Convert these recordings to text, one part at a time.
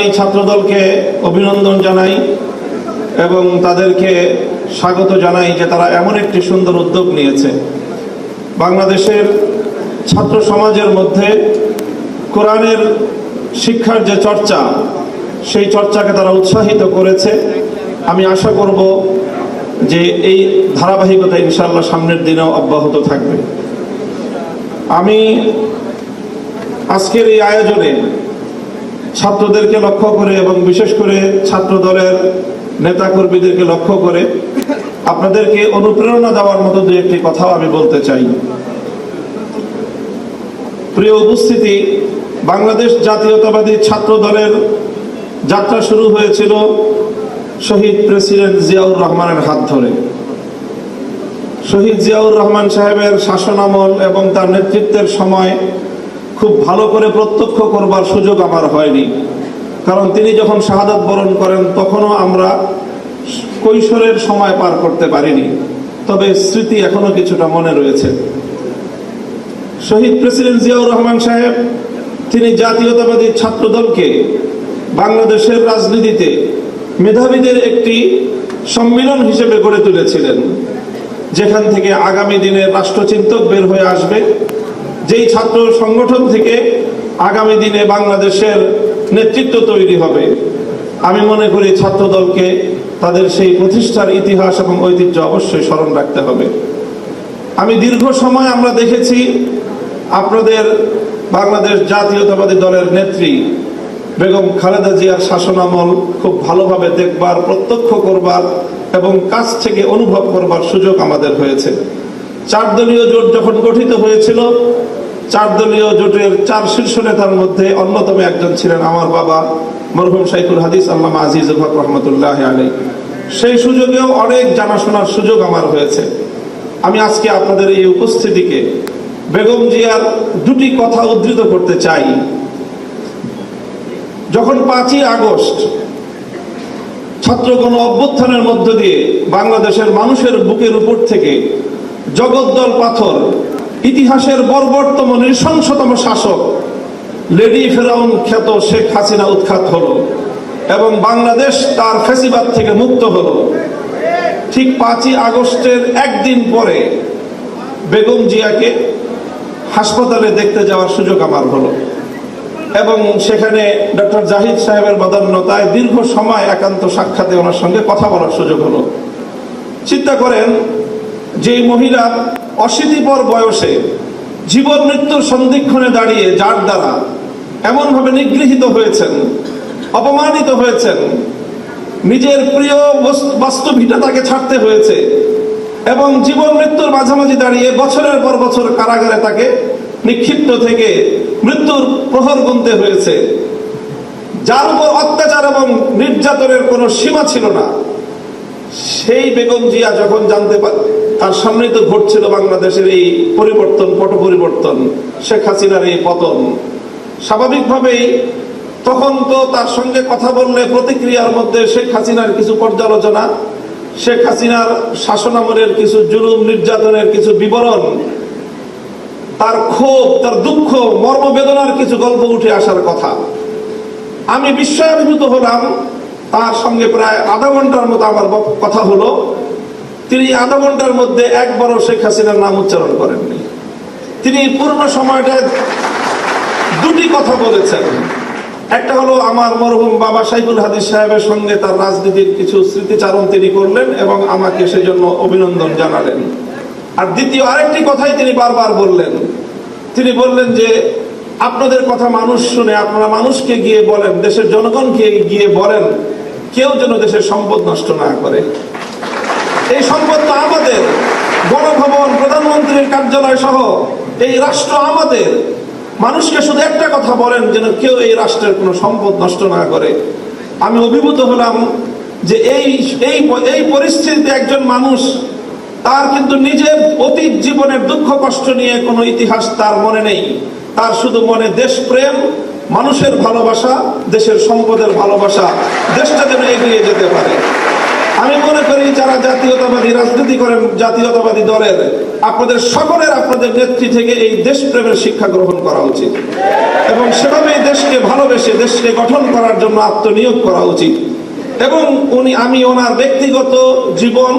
এই ছাত্রদলকে অভিনন্দন জানাই এবং তাদেরকে স্বাগত জানাই যে তারা এমন একটি সুন্দর উদ্যোগ নিয়েছে। বাংলাদেশের ছাত্র সমাজের মধ্যে কোরআনের শিক্ষার যে চর্চা, সেই চর্চাকে তারা উৎসাহিত করেছে। আমি আশা করব যে এই ধারাবাহিকতা ইনশাল্লাহ সামনের দিনেও অব্যাহত থাকবে। আমি আজকের এই আয়োজনে ছাত্রদেরকে লক্ষ্য করে এবং বিশেষ করে ছাত্র দলের নেতাকর্মীদেরকে লক্ষ্য করে আপনাদেরকে অনুপ্রেরণা দেওয়ার মতো দু একটি কথাও আমি বলতে চাই। প্রিয় উপস্থিতি, বাংলাদেশ জাতীয়তাবাদী ছাত্র দলের যাত্রা শুরু হয়েছিল শহীদ প্রেসিডেন্ট জিয়াউর রহমানের হাত ধরে। শহীদ জিয়াউর রহমান সাহেবের শাসনামল এবং তার নেতৃত্বের সময় খুব ভালো করে প্রত্যক্ষ করবার সুযোগ আমার হয়নি। কারণ তিনি যখন শাহাদাত বরণ করেন, তখনও আমরা কৈশোরের সময় পার করতে পারিনি। তবে স্মৃতি এখনও কিছুটা মনে রয়েছে। শহীদ প্রেসিডেন্ট জিয়াউর রহমান সাহেব, তিনি জাতীয়তাবাদী ছাত্রদলকে বাংলাদেশের রাজনীতিতে মেধাবীদের একটি সম্মিলন হিসেবে গড়ে তুলেছিলেন, যেখান থেকে আগামী দিনের রাষ্ট্রচিন্তক বের হয়ে আসবে। যেই ছাত্র সংগঠন থেকে আগামী দিনে বাংলাদেশের নেতৃত্ব তৈরি হবে, আমি মনে করি ছাত্রদলকে তাদের সেই প্রতিষ্ঠার ইতিহাস এবং ঐতিহ্য অবশ্যই স্মরণ রাখতে হবে। আমি দীর্ঘ সময় আমরা দেখেছি আপনাদের বাংলাদেশ জাতীয়তাবাদী দলের নেত্রী বেগম খালেদা জিয়ার শাসনামল খুব ভালোভাবে দেখবার, প্রত্যক্ষ করবার এবং কাছ থেকে অনুভব করবার সুযোগ আমাদের হয়েছে। চার দলীয় জোট যখন গঠিত হয়েছিল চার দলীয় জোটের চার শীর্ষ নেতার মধ্যে অন্যতম একজন ছিলেন আমার বাবা মরহুম শাইখুল হাদিস আল্লামা আজিজুল হক রহমতুল্লাহ আলী সেই সুযোগেও অনেক জানাশোনার সুযোগ আমার হয়েছে। আমি আজকে আপনাদের এই উপস্থিতিকে বেগম জিয়ার দুটি কথা উদ্ধৃত করতে চাই। যখন পাঁচই আগস্ট ছাত্র গণ অভ্যুত্থানের মধ্য দিয়ে বাংলাদেশের মানুষের বুকের উপর থেকে জগদ্দল পাথর, ইতিহাসের বর্বরতম নৃশংসতম শাসক, লেডি ফেরাউন খ্যাত শেখ হাসিনা উৎখাত হলো এবং বাংলাদেশ তার ফেসিবাদ থেকে মুক্ত হলো। ঠিক পাঁচই আগস্টের একদিন পরে বেগম জিয়াকে হাসপাতালে দেখতে যাওয়ার সুযোগ আমার হলো এবং সেখানে ডক্টর জাহিদ সাহেবের বদান্যতায় দীর্ঘ সময় একান্ত সাক্ষাতে ওনার সঙ্গে কথা বলার সুযোগ হলো। চিন্তা করেন যে মহিলা অশীতিপর বয়সে জীবন মৃত্যুর সন্ধিক্ষণে দাঁড়িয়ে যার দ্বারা এমনভাবে নিগৃহীত হয়েছেন, অপমানিত হয়েছেন, নিজের প্রিয় বস্তু- বাস্তুভিটা তাকে ছাড়তে হয়েছে এবং জীবন মৃত্যুর মাঝামাঝি দাঁড়িয়ে বছরের পর বছর কারাগারে তাকে নিক্ষিপ্ত থেকে মৃত্যুর প্রহর গুনতে হয়েছে। যার উপর অত্যাচার এবং নির্যাতনের কোনো সীমা ছিল না। সেই বেগম জিয়া যখন জানতে পার তার সামনেই তো ঘটছিল বাংলাদেশের এই পরিবর্তন পট পরিবর্তন শেখ হাসিনার এই পতন। স্বাভাবিকভাবেই তখন তো তার সঙ্গে কথা বললে প্রতিক্রিয়ার মধ্যে শেখ হাসিনার কিছু পর্যালোচনা, শেখ হাসিনার শাসনামলের কিছু জুলুম, নির্যাতনের কিছু বিবরণ, তার ক্ষোভ, তার দুঃখ, মর্মবেদনার কিছু গল্প উঠে আসার কথা। আমি বিস্ময়াভিভূত হলাম, তার সঙ্গে প্রায় আধা ঘণ্টার মতো আমার কথা হলো। তিনি আধা ঘণ্টার মধ্যে একবারও শেখ হাসিনার নাম উচ্চারণ করেননি। তিনি পূর্ণ সময়টায় দুটি কথা বলেছেন। একটা হলো আমার মরহুম বাবা সাইফুল হাদিস সাহেবের সঙ্গে তার রাজনীতির কিছু স্মৃতিচারণ তিনি করলেন এবং আমাকে সেজন্য অভিনন্দন জানালেন। আর দ্বিতীয় আরেকটি কথাই তিনি বারবার বললেন। তিনি বললেন যে, আপনাদের কথা মানুষ শুনে, আপনারা মানুষকে গিয়ে বলেন, দেশের জনগণকে গিয়ে বলেন, কেউ যেন দেশের সম্পদ নষ্ট না করে। এই সম্পদ তো আমাদের। গণভবন, প্রধানমন্ত্রীর কার্যালয় সহ এই রাষ্ট্র আমাদের। মানুষকে শুধু একটা কথা বলেন যেন কেউ এই রাষ্ট্রের কোনো সম্পদ নষ্ট না করে। আমি অভিভূত হলাম যে এই এই এই পরিস্থিতিতে একজন মানুষ তার কিন্তু নিজের অতীত জীবনের দুঃখ কষ্ট নিয়ে কোনো ইতিহাস তার মনে নেই। তার শুধু মনে দেশপ্রেম, মানুষের ভালোবাসা, দেশের সম্পদের ভালোবাসা, দেশটা যেন এগিয়ে যেতে পারে। আমি মনে করি যারা জাতীয়তাবাদী রাজনীতি করেন, জাতীয়তাবাদী দলের, আপনাদের সকলের আপনাদের নেত্রী থেকে এই দেশপ্রেমের শিক্ষা গ্রহণ করা উচিত। এবং সেভাবেই দেশকে ভালোবেসে দেশকে গঠন করার জন্য আত্মনিয়োগ করা উচিত। এবং উনি, আমি ওনার ব্যক্তিগত জীবন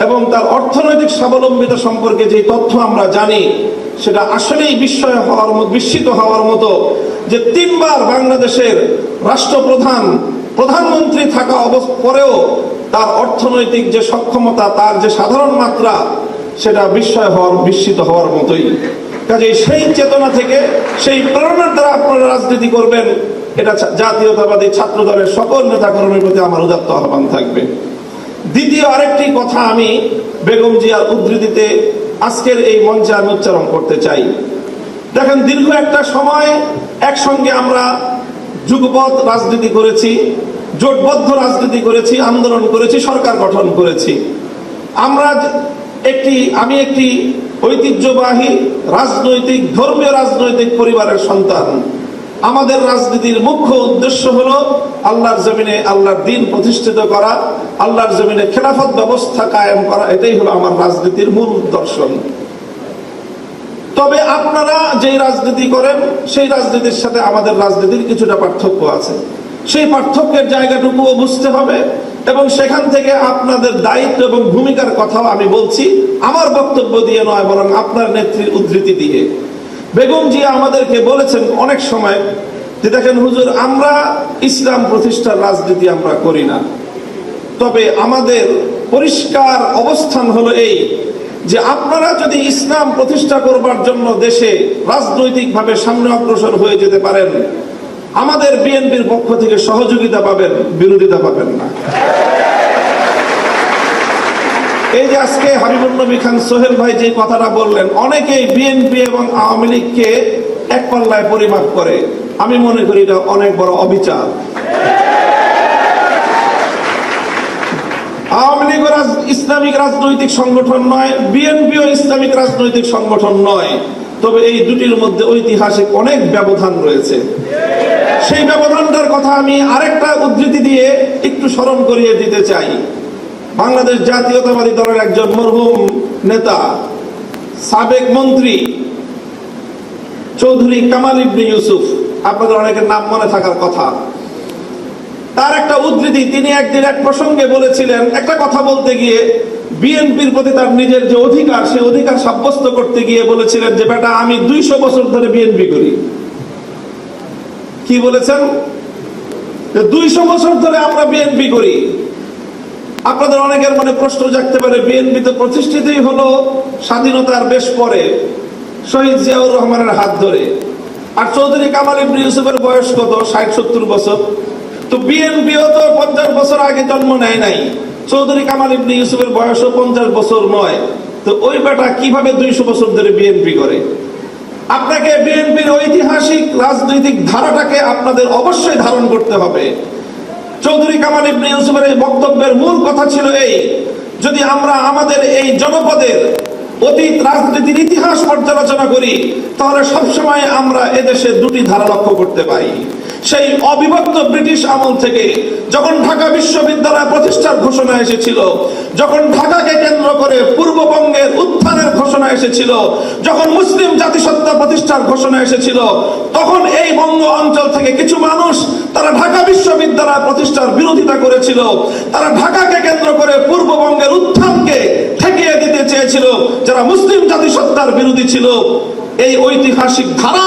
এবং তার অর্থনৈতিক স্বাবলম্বিতা সম্পর্কে যে তথ্য আমরা জানি, সেটা আসলেই বিস্ময় হওয়ার মতো, বিস্মিত হওয়ার মতো যে তিনবার বাংলাদেশের রাষ্ট্রপ্রধান, প্রধানমন্ত্রী থাকা অবস্থ পরেও তার অর্থনৈতিক যে সক্ষমতা, তার যে সাধারণ মাত্রা, সেটা বিস্ময় হওয়ার, বিস্মিত হওয়ার মতোই। কাজেই সেই চেতনা থেকে, সেই প্রেরণার দ্বারা আপনারা রাজনীতি করবেন, এটা জাতীয়তাবাদী ছাত্র দলের সকল নেতা কর্মীর প্রতি আমার উদাত্ত আহ্বান থাকবে। দ্বিতীয় আরেকটি কথা আমি বেগম জিয়ার উদ্ধৃতিতে আজকের এই মঞ্চে আমি উচ্চারণ করতে চাই। দেখেন, দীর্ঘ একটা সময় একসঙ্গে আমরা যুগপথ রাজনীতি করেছি। জোটবদ্ধ রাজনীতি করেছি, আন্দোলন করেছি, সরকার গঠন করেছি। আমরা একটি, আমি একটি ঐতিহ্যবাহী রাজনৈতিক, ধর্মীয় রাজনৈতিক পরিবারের সন্তান। আমাদের রাজনীতির মুখ্য উদ্দেশ্য হলো আল্লাহর জমিনে আল্লাহর দিন প্রতিষ্ঠিত করা, আল্লাহর জমিনে খেলাফত ব্যবস্থা কায়েম করা, এটাই হলো আমার রাজনীতির মূল দর্শন। তবে আপনারা যেই রাজনীতি করেন, সেই রাজনীতির সাথে আমাদের রাজনীতির কিছুটা পার্থক্য আছে। সেই পার্থক্যের জায়গাটুকুও বুঝতে হবে এবং সেখান থেকে আপনাদের দায়িত্ব এবং ভূমিকার কথাও আমি বলছি। আমার বক্তব্য দিয়ে নয়, বরং আপনার নেত্রীর উদ্ধৃতি দিয়ে। বেগম জিয়া আমাদেরকে বলেছেন অনেক সময় যে, দেখেন হুজুর, আমরা ইসলাম প্রতিষ্ঠার রাজনীতি আমরা করি না। তবে আমাদের পরিষ্কার অবস্থান হলো এই যে, আপনারা যদি ইসলাম প্রতিষ্ঠা করবার জন্য দেশে রাজনৈতিকভাবে সামনে অগ্রসর হয়ে যেতে পারেন আমাদের বিএনপির পক্ষ থেকে সহযোগিতা পাবেন, বিরোধিতা পাবেন না। এই যে আজকে হাবিবুল নবী খান, সোহেল ভাই যে কথাটা বললেন, অনেকেই বিএনপি এবং আওয়ামী লীগকে এক পাল্লায় পরিমাপ করে। আমি মনে করি এটা অনেক বড় অবিচার। আওয়ামী লীগ ইসলামিক রাজনৈতিক সংগঠন নয় বিএনপিও ইসলামিক রাজনৈতিক সংগঠন নয়। তবে এই দুটির মধ্যে ঐতিহাসিক অনেক ব্যবধান রয়েছে। সেই ব্যবধানটার কথা আমি আরেকটা উদ্ধৃতি দিয়ে একটু স্মরণ করিয়ে দিতে চাই। বাংলাদেশ জাতীয়তাবাদী দলের একজন মরহুম নেতা, সাবেক মন্ত্রী চৌধুরী কামাল ইবনে ইউসুফ, আপনাদের অনেকের নাম মনে থাকার কথা। তার একটা উদ্ধৃতি, তিনি একদিন এক প্রসঙ্গে বলেছিলেন, একটা কথা বলতে গিয়ে বিএনপির প্রতি তার নিজের যে অধিকার সেই অধিকার সাব্যস্ত করতে গিয়ে বলেছিলেন যে, বেটা, আমি দুইশো বছর ধরে বিএনপি করি। কি বলেছেন? দুইশো বছর ধরে আমরা বিএনপি করি। আপনাদের অনেকের মনে প্রশ্ন জাগতে পারে বিএনপি তো প্রতিষ্ঠিতই হলো স্বাধীনতার বেশ পরে, শহীদ জিয়াউর রহমানের হাত ধরে। আর চৌধুরী কামাল ইবনে ইউসুফের বয়স কত? ষাট, সত্তর বছর। তো বিএনপিও তো পঞ্চাশ বছর আগে জন্ম নেয় নাই। চৌধুরী কামাল ইবনে ইউসুফের বয়সও পঞ্চাশ বছর নয়। তো ওই বেটা কীভাবে দুইশো বছর ধরে বিএনপি করে? আপনাকে বিএনপির ঐতিহাসিক রাজনৈতিক ধারাটাকে আপনাদের অবশ্যই ধারণ করতে হবে। চৌধুরী কামাল ইবনে ইউসুফের এই বক্তব্যের মূল কথা ছিল এই, যদি আমরা আমাদের এই জনপদের অতীত রাজনীতির ইতিহাস পর্যালোচনা করি, তাহলে সবসময় আমরা এদেশে দুটি ধারা লক্ষ্য করতে পাই সেই অবিভক্ত ব্রিটিশ আমল থেকে যখন ঢাকা বিশ্ববিদ্যালয় প্রতিষ্ঠার ঘোষণা এসেছিল, যখন ঢাকাকে কেন্দ্র করে পূর্ববঙ্গের উত্থানের ঘোষণা এসেছিল, যখন মুসলিম জাতিসত্তা প্রতিষ্ঠার ঘোষণা এসেছিল, তখন এই বঙ্গ অঞ্চল থেকে কিছু মানুষ তারা ঢাকা বিশ্ববিদ্যালয় প্রতিষ্ঠার বিরোধিতা করেছিল। তারা ঢাকাকে কেন্দ্র করে পূর্ববঙ্গের উত্থানকে ঠেকিয়ে দিতে চেয়েছিল, যারা মুসলিম জাতিসত্তার বিরোধী ছিল। এই ঐতিহাসিক ধারা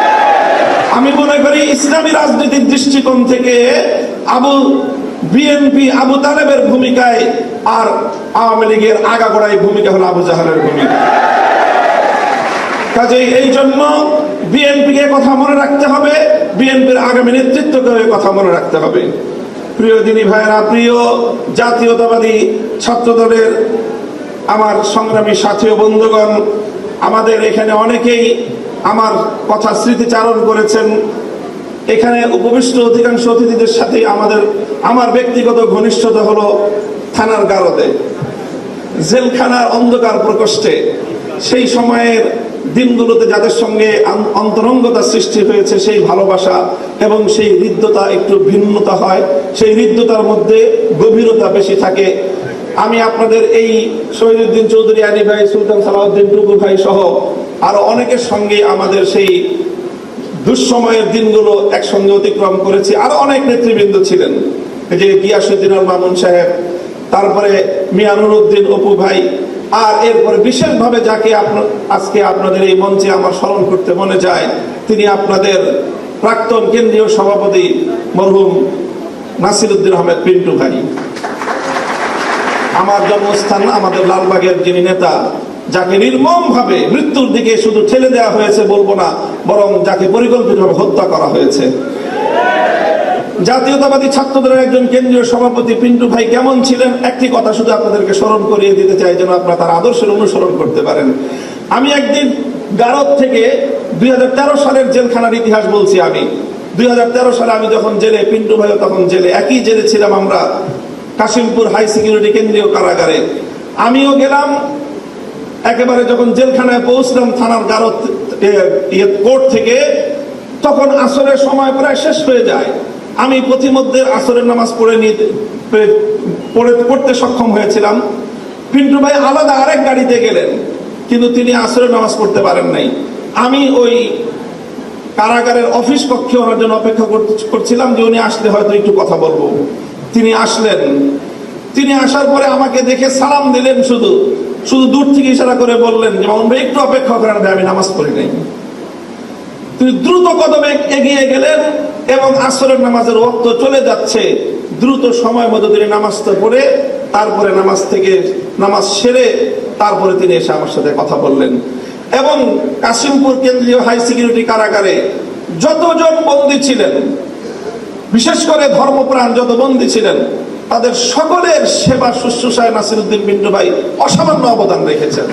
আমি মনে করি ইসলামী রাজনীতির দৃষ্টিকোণ থেকে আবু বিএনপি আবু তালেবের ভূমিকায় আর আওয়ামী লীগের আগাগোড়াই ভূমিকা হলো আবু জাহালের ভূমিকা। কাজেই এই জন্য বিএনপিকে কথা মনে রাখতে হবে বিএনপির আগামী নেতৃত্বকে কথা মনে রাখতে হবে। প্রিয় দিনী ভাইয়েরা, প্রিয় জাতীয়তাবাদী ছাত্র দলের আমার সংগ্রামী সাথী বন্ধুগণ আমাদের এখানে অনেকেই আমার কথা স্মৃতিচারণ করেছেন। এখানে উপবিষ্ট অধিকাংশ অতিথিদের সাথে আমাদের, আমার ব্যক্তিগত ঘনিষ্ঠতা হলো থানার গারদে। জেলখানার অন্ধকার প্রকোষ্ঠে সেই সময়ের দিনগুলোতে যাদের সঙ্গে অন্তরঙ্গতা সৃষ্টি হয়েছে, সেই ভালোবাসা এবং সেই হৃদ্যতা একটু ভিন্নতা হয়। সেই হৃদ্যতার মধ্যে গভীরতা বেশি থাকে। আমি আপনাদের এই শহীদুদ্দিন চৌধুরী, আলী ভাই, সুলতান সালাউদ্দিন টুকু ভাই সহ আরও অনেকের সঙ্গে আমাদের সেই দুঃসময়ের দিনগুলো একসঙ্গে অতিক্রম করেছি। আরও অনেক নেতৃবৃন্দ ছিলেন। যে গিয়াসুদ্দিন মামুন সাহেব, তারপরে মিয়ানুর উদ্দিন অপু ভাই, আর এরপরে বিশেষভাবে যাকে আজকে আপনাদের এই মঞ্চে আমার স্মরণ করতে মনে যায়, তিনি আপনাদের প্রাক্তন কেন্দ্রীয় সভাপতি মরহুম নাসির উদ্দিন আহমেদ পিন্টু ভাই। আমার জন্মস্থান আমাদের লালবাগের যিনি নেতা, যাকে নির্মম ভাবে মৃত্যুর দিকে শুধু ঠেলে দেওয়া হয়েছে বলব না, বরং যাকে পরিকল্পিতভাবে হত্যা করা হয়েছে। জাতীয়তাবাদী ছাত্রদের একজন কেন্দ্রীয় সভাপতি পিন্টু ভাই কেমন ছিলেন? একটি কথা শুধু আপনাদেরকে স্মরণ করিয়ে দিতে চাই যেন আপনারা তার আদর্শের অনুসরণ করতে পারেন। আমি একদিন গারদ থেকে দুই হাজার তেরো সালের জেলখানার ইতিহাস বলছি আমি। দুই হাজার তেরো সালে আমি যখন জেলে, পিন্টু ভাইও তখন জেলে, একই জেলে ছিলাম আমরা। কাশিমপুর হাই সিকিউরিটি কেন্দ্রীয় কারাগারে। আমিও গেলাম, একেবারে যখন জেলখানায় পৌঁছলাম থানার গারদ কোর্ট থেকে, তখন আসরের সময় প্রায় শেষ হয়ে যায়। আমি প্রতিমধ্যে আসরের নামাজ পড়ে নিতে পড়ে, পড়তে সক্ষম হয়েছিলাম। পিন্টু ভাই আলাদা আরেক গাড়িতে গেলেন, কিন্তু তিনি আসরের নামাজ পড়তে পারেন নাই। আমি ওই কারাগারের অফিস কক্ষে ওনার জন্য অপেক্ষা করছিলাম যে উনি আসলে হয়তো একটু কথা বলব। তিনি আসলেন। তিনি আসার পরে আমাকে দেখে সালাম দিলেন শুধু। শুধু দূর থেকে ইশারা করে বললেন যে মামুন ভাই একটু অপেক্ষা করেন ভাই, আমি নামাজ পড়ি নাই। তিনি দ্রুত কদমে এগিয়ে গেলেন এবং আসরের নামাজের ওক্ত চলে যাচ্ছে। দ্রুত সময় মতো তিনি নামাজটা পড়ে তারপরে নামাজ থেকে নামাজ সেরে তারপরে তিনি এসে আমার সাথে কথা বললেন। এবং কাশিমপুর কেন্দ্রীয় হাই সিকিউরিটি কারাগারে যতজন বন্দী ছিলেন বিশেষ করে ধর্মপ্রাণ যত বন্দী ছিলেন, তাদের সকলের সেবা শুশ্রূষায় নাসিরুদ্দিন পিন্টু ভাই অসামান্য অবদান রেখেছেন।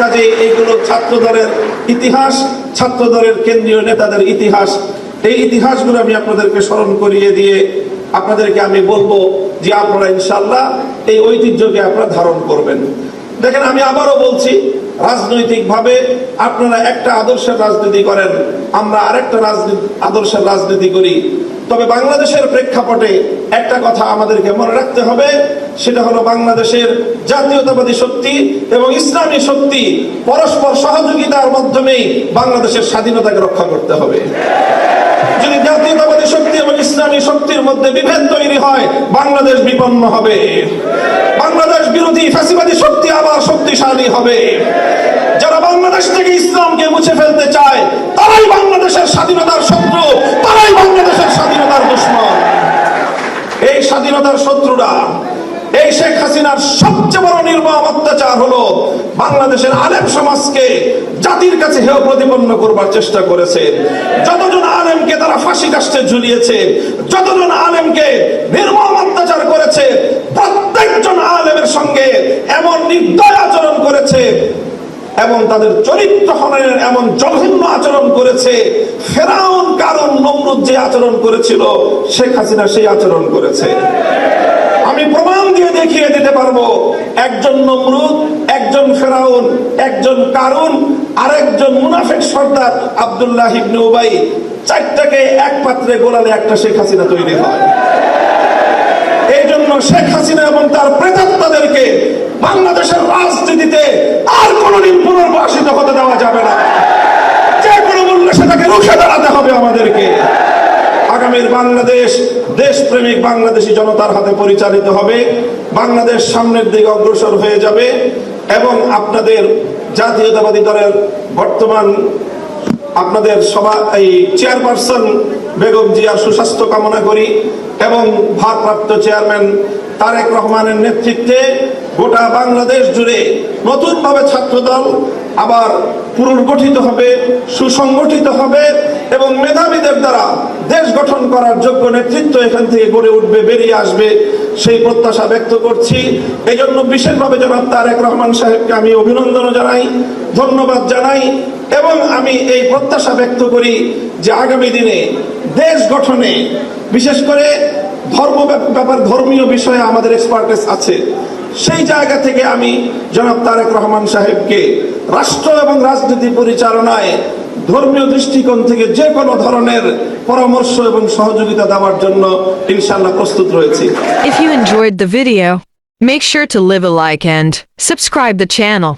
কাজে এইগুলো ছাত্র দলের ইতিহাস ছাত্র দলের কেন্দ্রীয় নেতাদের ইতিহাস, এই ইতিহাসগুলো আমি আপনাদেরকে স্মরণ করিয়ে দিয়ে আপনাদেরকে আমি বলব যে আপনারা ইনশাল্লাহ এই ঐতিহ্যকে আপনারা ধারণ করবেন। দেখেন, আমি আবারও বলছি রাজনৈতিকভাবে আপনারা একটা আদর্শের রাজনীতি করেন, আমরা আরেকটা রাজনীতি আদর্শের রাজনীতি করি। তবে বাংলাদেশের প্রেক্ষাপটে একটা কথা আমাদেরকে মনে রাখতে হবে, সেটা হলো বাংলাদেশের জাতীয়তাবাদী শক্তি এবং ইসলামী শক্তি পরস্পর সহযোগিতার মাধ্যমেই বাংলাদেশের স্বাধীনতাকে রক্ষা করতে হবে যদি জাতীয়তাবাদী শক্তি এবং ইসলামী শক্তির মধ্যে বিভেদ তৈরি হয়, বাংলাদেশ বিপন্ন হবে। বাংলাদেশ বিরোধী ফ্যাসিবাদী শক্তি আবার শক্তিশালী হবে। যারা বাংলাদেশ থেকে ইসলামকে মুছে ফেলতে চায়, তারাই বাংলাদেশের স্বাধীনতার শত্রু, তারাই বাংলাদেশের স্বাধীনতার দুশ্মন। এই স্বাধীনতার শত্রুরা এই শেখ হাসিনার সবচেয়ে বড় নির্মম অত্যাচার হলো বাংলাদেশের আলেম সমাজকে জাতির কাছে হেয় প্রতিপন্ন করবার চেষ্টা করেছে। যতজন আলেমকে তারা ফাঁসি কাষ্টে ঝুলিয়েছে, যতজন আলেমকে নির্মম অত্যাচার করেছে, প্রত্যেকজন আলেমের সঙ্গে এমন নির্দয় আচরণ করেছে এবং তাদের চরিত্র হননের এমন জঘন্য আচরণ করেছে। ফেরাউন কারণ নমরুদ যে আচরণ করেছিল, শেখ হাসিনা সেই আচরণ করেছে। আমি প্রমাণ দিয়ে দেখিয়ে দিতে পারব। একজন নমরুদ, একজন ফেরাউন, একজন কারুন, আরেকজন মুনাফেক সর্দার আব্দুল্লাহ ইবনে উবাই। চারটাকে এক পাত্রে গোলালে একটা শেখ হাসিনা তৈরি হয়। এই জন্য শেখ হাসিনা এবং তার প্রেতাত্মাদেরকে বাংলাদেশের রাজনীতিতে আর কোনোদিন পুনর্বাসিত হতে দেওয়া যাবে না। যে কোনো সেটাকে রুখে দাঁড়াতে হবে আমাদেরকে। আগামীর বাংলাদেশ, দেশপ্রেমিক বাংলাদেশী জনতার হাতে পরিচালিত হবে। বাংলাদেশ সামনের দিকে অগ্রসর হয়ে যাবে এবং আপনাদের জাতীয়তাবাদী দলের বর্তমান আপনাদের সভা, এই চেয়ারপারসন বেগম জিয়ার সুস্বাস্থ্য কামনা করি এবং ভারপ্রাপ্ত চেয়ারম্যান তারেক রহমানের নেতৃত্বে গোটা বাংলাদেশ জুড়ে নতুনভাবে ছাত্রদল আবার পুনর্গঠিত হবে, সুসংগঠিত হবে এবং মেধাবীদের দ্বারা দেশ গঠন করার যোগ্য নেতৃত্ব এখান থেকে গড়ে উঠবে, বেরিয়ে আসবে সেই প্রত্যাশা ব্যক্ত করছি। এই জন্য বিশেষভাবে জনাব তারেক রহমান সাহেবকে আমি অভিনন্দন জানাই, ধন্যবাদ জানাই এবং আমি এই প্রত্যাশা ব্যক্ত করি যে আগামী দিনে দেশ গঠনে, বিশেষ করে ধর্ম ব্যাপ- ব্যাপার, ধর্মীয় বিষয়ে আমাদের এক্সপার্টেস আছে। সেই জায়গা থেকে আমি জনাব তারেক রহমান সাহেবকে রাষ্ট্র এবং রাজনীতি পরিচালনায় ধর্মীয় দৃষ্টিকোণ থেকে যে কোনো ধরনের পরামর্শ এবং সহযোগিতা দেওয়ার জন্য ইনশাল্লাহ প্রস্তুত রয়েছে If you enjoyed the video, make sure to leave a like and subscribe the channel.